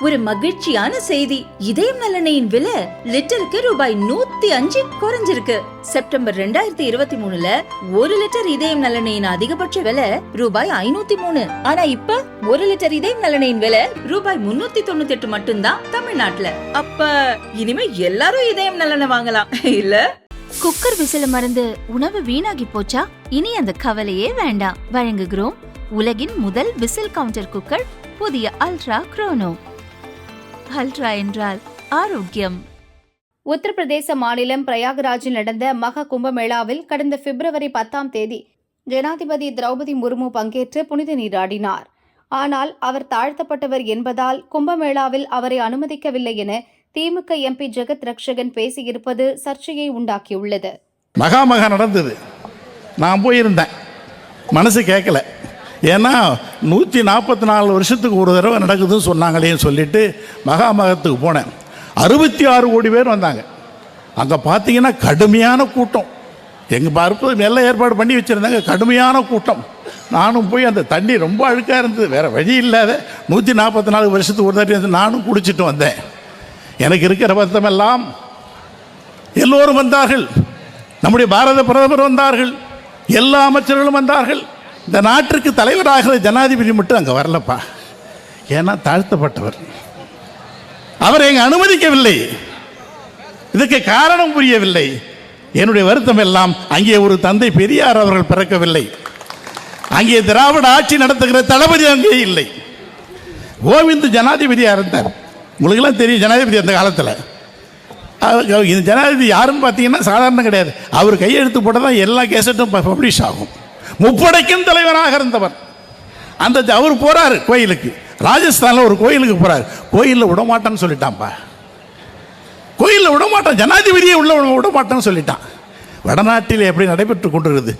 ஒரு மகிழ்ச்சியான செய்தி. இதயம் நலனையின் விலை லிட்டருக்கு ரூபாய் நூத்தி அஞ்சு குறைஞ்சிருக்கு. செப்டம்பர் ரெண்டாயிரத்தி இருபத்தி மூணுல ஒரு லிட்டர் இதயம் நலனையின் அதிகபட்ச விலை ரூபாய் ஐநூத்தி மூணு. ஆனா இப்ப ஒரு லிட்டர் இதயம் நலனையின் விலை ரூபாய் முன்னூத்தி தொண்ணூத்தி எட்டு மட்டும்தான் தமிழ்நாட்டுல. அப்ப இனிமே எல்லாரும் இதயம் நலனை வாங்கலாம் இல்ல? குக்கர் விசில மருந்து உணவு வீணாகி போச்சா? இனி அந்த கவலையே வேண்டாம். வழங்குகிறோம் உலகின் முதல் விசில் கவுண்டர் குக்கர் புதிய அல்ட்ரா குரோனோ. அல்ட்ரா என்றால் ஆரோக்கியம். உத்தரப்பிரதேச மாநிலம் பிரயாகராஜில் நடந்த மகா கும்பமேளாவில் கடந்த பிப்ரவரி பத்தாம் தேதி ஜனாதிபதி திரௌபதி முர்மு பங்கேற்று புனித நீராடினார். ஆனால் அவர் தாழ்த்தப்பட்டவர் என்பதால் கும்பமேளாவில் அவரை அனுமதிக்கவில்லை என திமுக எம்பி ஜெகத் ரக்ஷகன் பேசியிருப்பது சர்ச்சையை உண்டாக்கியுள்ளது. மகா மகா நடந்தது. நான் போயிருந்தேன். மனசு கேட்கல. ஏன்னா நூற்றி நாற்பத்தி நாலு வருஷத்துக்கு ஒரு தடவை நடக்குதுன்னு சொன்னாங்களேன்னு சொல்லிட்டு மகா மகத்துக்கு போனேன். அறுபத்தி ஆறு கோடி பேர் வந்தாங்க. அங்கே பார்த்தீங்கன்னா கடுமையான கூட்டம். எங்கள் பார்ப்பது எல்லாம் ஏற்பாடு பண்ணி வச்சுருந்தாங்க. கடுமையான கூட்டம். நானும் போய் அந்த தண்ணி ரொம்ப அழுக்காக இருந்தது. வேறு வழி இல்லாத நூற்றி நாற்பத்தி நாலு வருஷத்துக்கு ஒரு தடவை நானும் குடிச்சிட்டு வந்தேன். எனக்கு இருக்கிற பத்தமெல்லாம் எல்லோரும் வந்தார்கள். நம்முடைய பாரத பிரதமர் வந்தார்கள். எல்லா அமைச்சர்களும் வந்தார்கள். இந்த நாட்டிற்கு தலைவராகிற ஜனாதிபதி மட்டும் அங்கே வரலப்பா. ஏன்னா தாழ்த்தப்பட்டவர். அவரை எங்க அனுமதிக்கவில்லை. இதுக்கு காரணம் புரியவில்லை. என்னுடைய வருத்தம் எல்லாம் அங்கே ஒரு தந்தை பெரியார் அவர்கள் பிறக்கவில்லை. அங்கே திராவிட ஆட்சி நடத்துகிற தளபதி அங்கே இல்லை. கோவிந்த் ஜனாதிபதியாக இருந்தார். உங்களுக்கெல்லாம் தெரியும் ஜனாதிபதி அந்த காலத்தில். இந்த ஜனாதிபதி யாருன்னு பார்த்தீங்கன்னா சாதாரணம் கிடையாது. அவர் கையெழுத்து போட்டால் தான் எல்லா கேசட்டும் பப்ளிஷ் ஆகும். முப்படைக்கும் தலைவராக இருந்தவர். அந்த அவர் போறாரு கோயிலுக்கு. ராஜஸ்தானில் ஒரு கோயிலுக்கு போறாரு. கோயிலில் விடமாட்டேன்னு சொல்லிட்டான்ப்பா. கோயிலில் விடமாட்டான். ஜனாதிபதியே உள்ள விடமாட்டேன்னு சொல்லிட்டான். வடநாட்டில் எப்படி நடைபெற்று கொண்டிருக்குது